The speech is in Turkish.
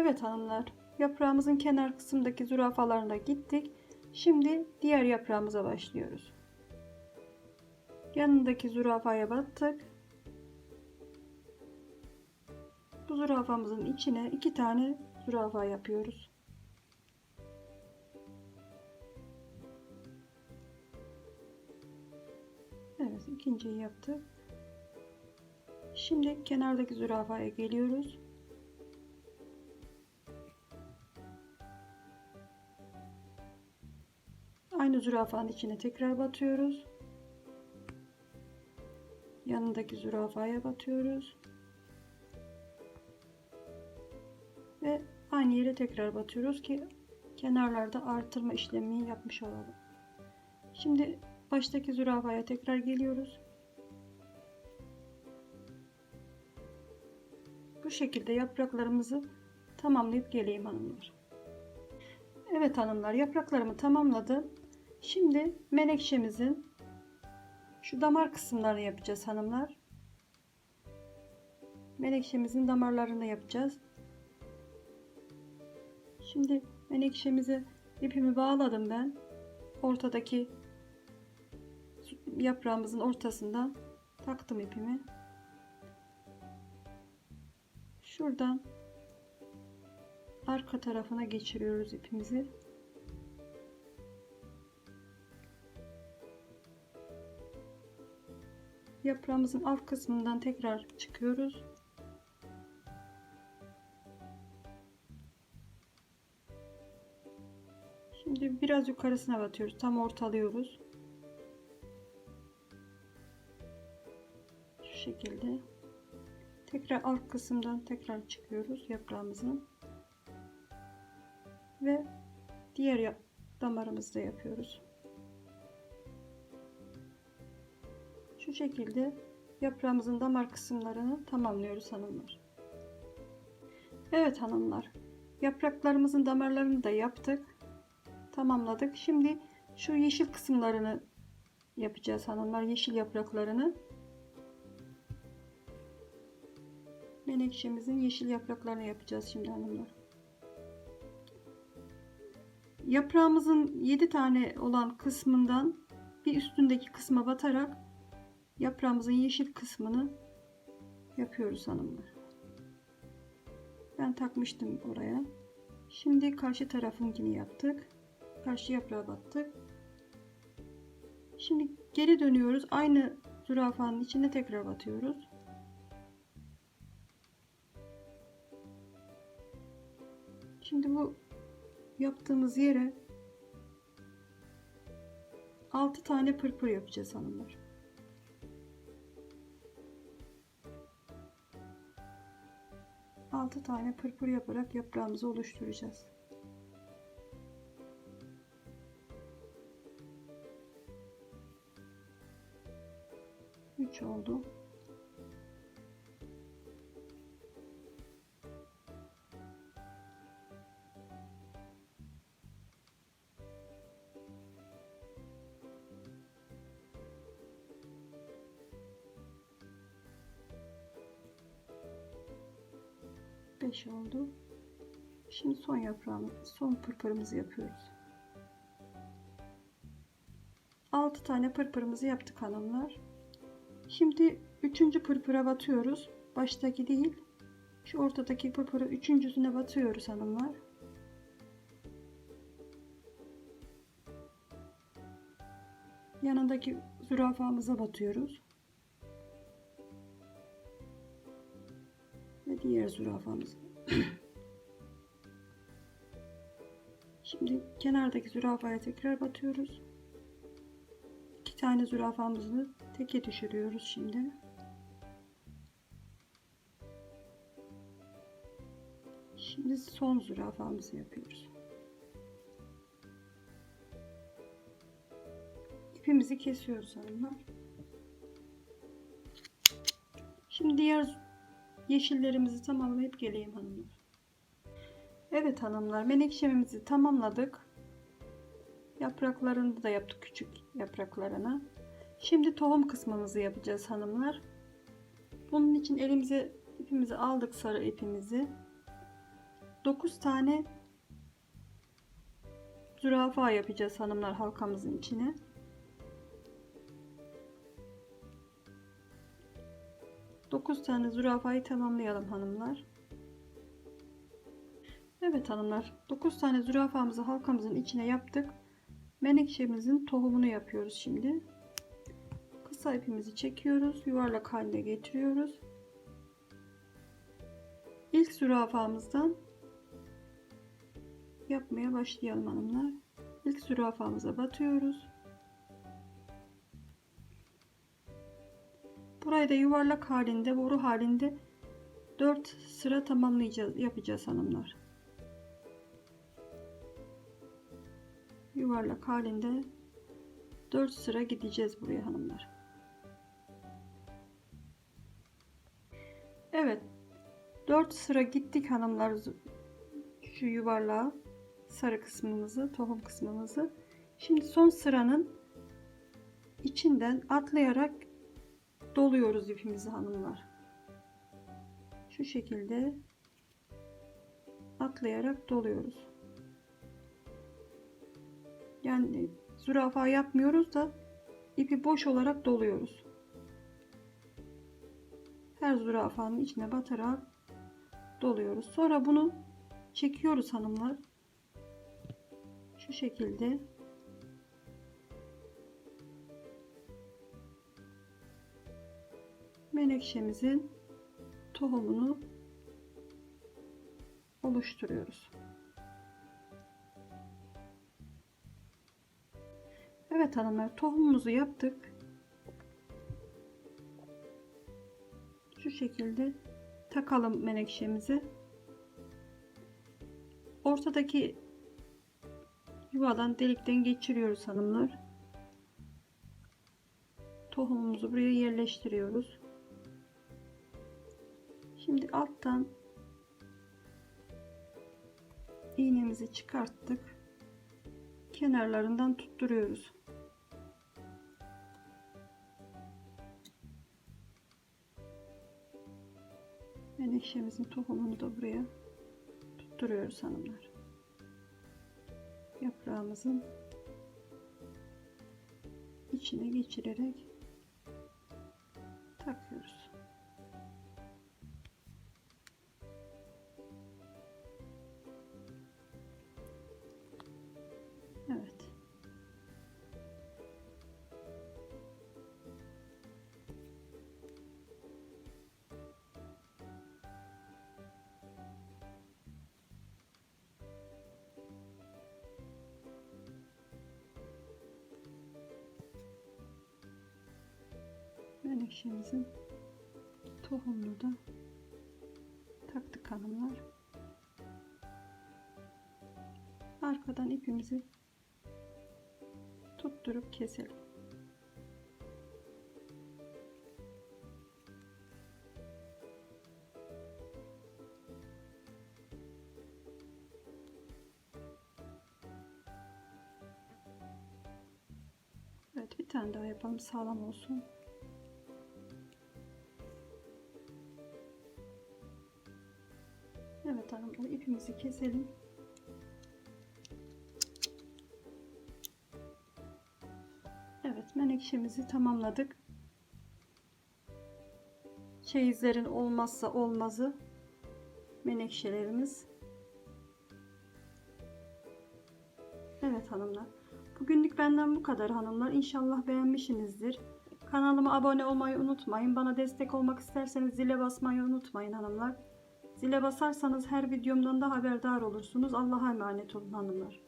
Evet hanımlar, yaprağımızın kenar kısımdaki zürafalarına gittik. Şimdi diğer yaprağımıza başlıyoruz. Yanındaki zürafaya battık. Bu zürafamızın içine iki tane zürafa yapıyoruz. Evet, ikinciyi yaptık. Şimdi kenardaki zürafaya geliyoruz. Aynı zürafanın içine tekrar batıyoruz. Yanındaki zürafaya batıyoruz. Ve aynı yere tekrar batıyoruz ki kenarlarda artırma işlemini yapmış olalım. Şimdi baştaki zürafaya tekrar geliyoruz. Bu şekilde yapraklarımızı tamamlayıp geleyim hanımlar. Evet hanımlar yapraklarımı tamamladım. Şimdi menekşemizin şu damar kısımlarını yapacağız hanımlar. Menekşemizin damarlarını yapacağız. Şimdi menekşemize ipimi bağladım ben. Ortadaki yaprağımızın ortasından taktım ipimi. Şuradan arka tarafına geçiriyoruz ipimizi. Yaprağımızın alt kısmından tekrar çıkıyoruz. Şimdi biraz yukarısına batıyoruz. Tam ortalıyoruz. Şu şekilde. Tekrar alt kısımdan tekrar çıkıyoruz yaprağımızın. Ve diğer yap damarımızı da yapıyoruz. Şu şekilde yaprağımızın damar kısımlarını tamamlıyoruz hanımlar. Evet hanımlar. Yapraklarımızın damarlarını da yaptık. Tamamladık. Şimdi şu yeşil kısımlarını yapacağız hanımlar. Yeşil yapraklarını. Menekşemizin yeşil yapraklarını yapacağız şimdi hanımlar. Yaprağımızın 7 tane olan kısmından bir üstündeki kısma batarak yaprağımızın yeşil kısmını yapıyoruz hanımlar. Ben takmıştım oraya. Şimdi karşı tarafınkini yaptık. Karşı yaprağa battık. Şimdi geri dönüyoruz. Aynı zürafanın içine tekrar batıyoruz. Şimdi bu yaptığımız yere 6 tane pırpır yapacağız hanımlar. Altı tane pırpır yaparak yaprağımızı oluşturacağız. Üç oldu. Beş oldu. Şimdi son yaprağımız, son pırpırımızı yapıyoruz. 6 tane pırpırımızı yaptık hanımlar. Şimdi üçüncü pırpıra batıyoruz. Baştaki değil. Şu ortadaki pırpırı üçüncüsüne batıyoruz hanımlar. Yanındaki zürafamıza batıyoruz. Diğer zürafamıza. Şimdi kenardaki zürafaya tekrar batıyoruz. İki tane zürafamızı teke düşürüyoruz şimdi. Şimdi son zürafamızı yapıyoruz. İpimizi kesiyoruz hanımlar. Şimdi diğer yeşillerimizi tamamlayıp geleyim hanımlar. Evet hanımlar menekşemizi tamamladık. Yapraklarını da yaptık küçük yapraklarını. Şimdi tohum kısmımızı yapacağız hanımlar. Bunun için elimize ipimizi aldık sarı ipimizi. 9 tane zürafa yapacağız hanımlar halkamızın içine. Dokuz tane zürafayı tamamlayalım hanımlar. Evet hanımlar 9 tane zürafamızı halkamızın içine yaptık. Menekşemizin tohumunu yapıyoruz şimdi. Kısa ipimizi çekiyoruz. Yuvarlak haline getiriyoruz. İlk zürafamızdan yapmaya başlayalım hanımlar. İlk zürafamıza batıyoruz. Burayı da yuvarlak halinde, boru halinde 4 sıra tamamlayacağız, yapacağız hanımlar. Yuvarlak halinde 4 sıra gideceğiz buraya hanımlar. Evet. 4 sıra gittik hanımlar şu yuvarlağa sarı kısmımızı, tohum kısmımızı. Şimdi son sıranın içinden atlayarak doluyoruz ipimizi hanımlar. Şu şekilde atlayarak doluyoruz. Yani zürafa yapmıyoruz da ipi boş olarak doluyoruz. Her zürafanın içine batarak doluyoruz. Sonra bunu çekiyoruz hanımlar. Şu şekilde menekşemizin tohumunu oluşturuyoruz. Evet hanımlar tohumumuzu yaptık. Şu şekilde takalım menekşemizi. Ortadaki yuvadan delikten geçiriyoruz hanımlar. Tohumumuzu buraya yerleştiriyoruz. Şimdi alttan iğnemizi çıkarttık. Kenarlarından tutturuyoruz. Menekşemizin tohumunu da buraya tutturuyoruz hanımlar. Yaprağımızın içine geçirerek Menekşemizin tohumunu da taktık hanımlar. Arkadan ipimizi tutturup keselim. Evet bir tane daha yapalım sağlam olsun. İpimizi keselim. Evet menekşemizi tamamladık. Çeyizlerin olmazsa olmazı menekşelerimiz. Evet hanımlar. Bugünlük benden bu kadar hanımlar. İnşallah beğenmişsinizdir. Kanalıma abone olmayı unutmayın. Bana destek olmak isterseniz zile basmayı unutmayın hanımlar. Zile basarsanız her videomdan da haberdar olursunuz. Allah'a emanet olun hanımlar.